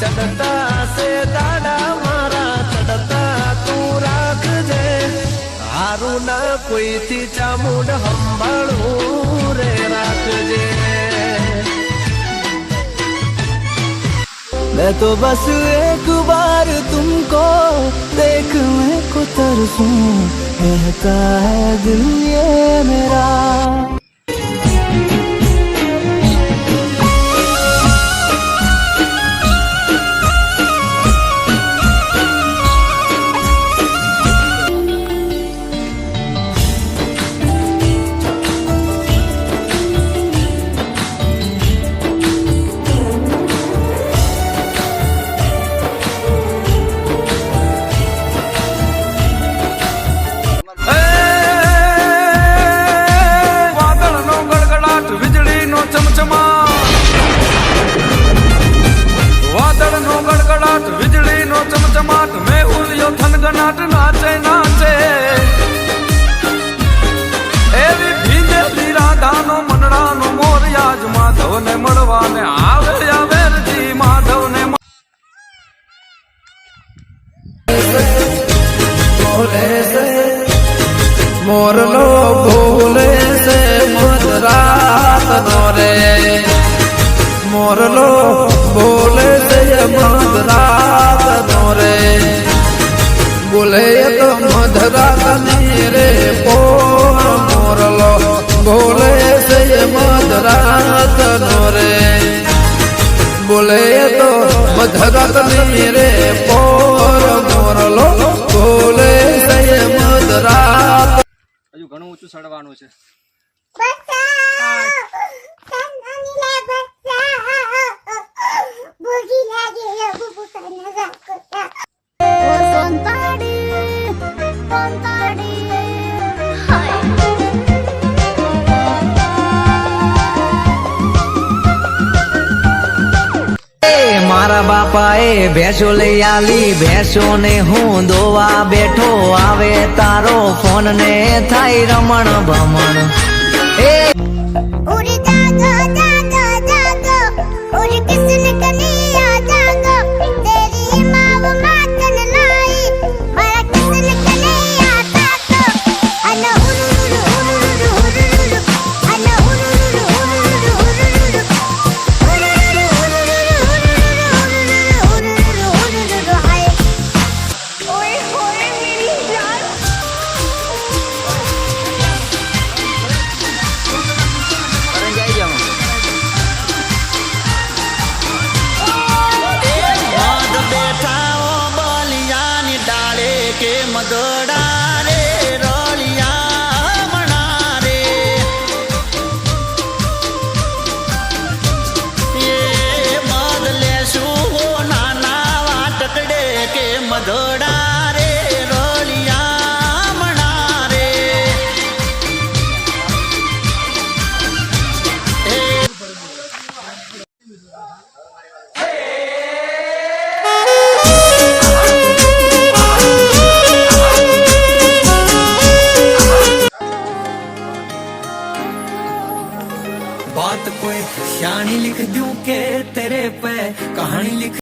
ચડતા સે દાડા મારા ચડતા તું રાખજે હારું ના કોઈથી ચામુંડ સંભાળવું રે રાખજે मैं तो बस एक बार तुमको देखने को तरसूं कहता है दिल ये मेरा મળવાને આવે આવેરજી માધવને મોરલો ભૂલે છે મધરાત નો રે મોરલો ભૂલે છે મધરાત મધરાત મેરે પોર મોરલો બોલે સય મધરાત. હજુ ઘણું ઊંચું ચડવાનું છે. મારા બાપા એ ભેંસો લઈ આલી ભેંસો ને હું દોવા બેઠો, આવે તારો ફોન ને થાય રમણ ભમણ. એ દોડા રે રળિયા મણા રે એ બદલે શું નાના વાટકડે કે મધોડા बात कोई शानी लिख दूं के तेरे पे कहानी लिख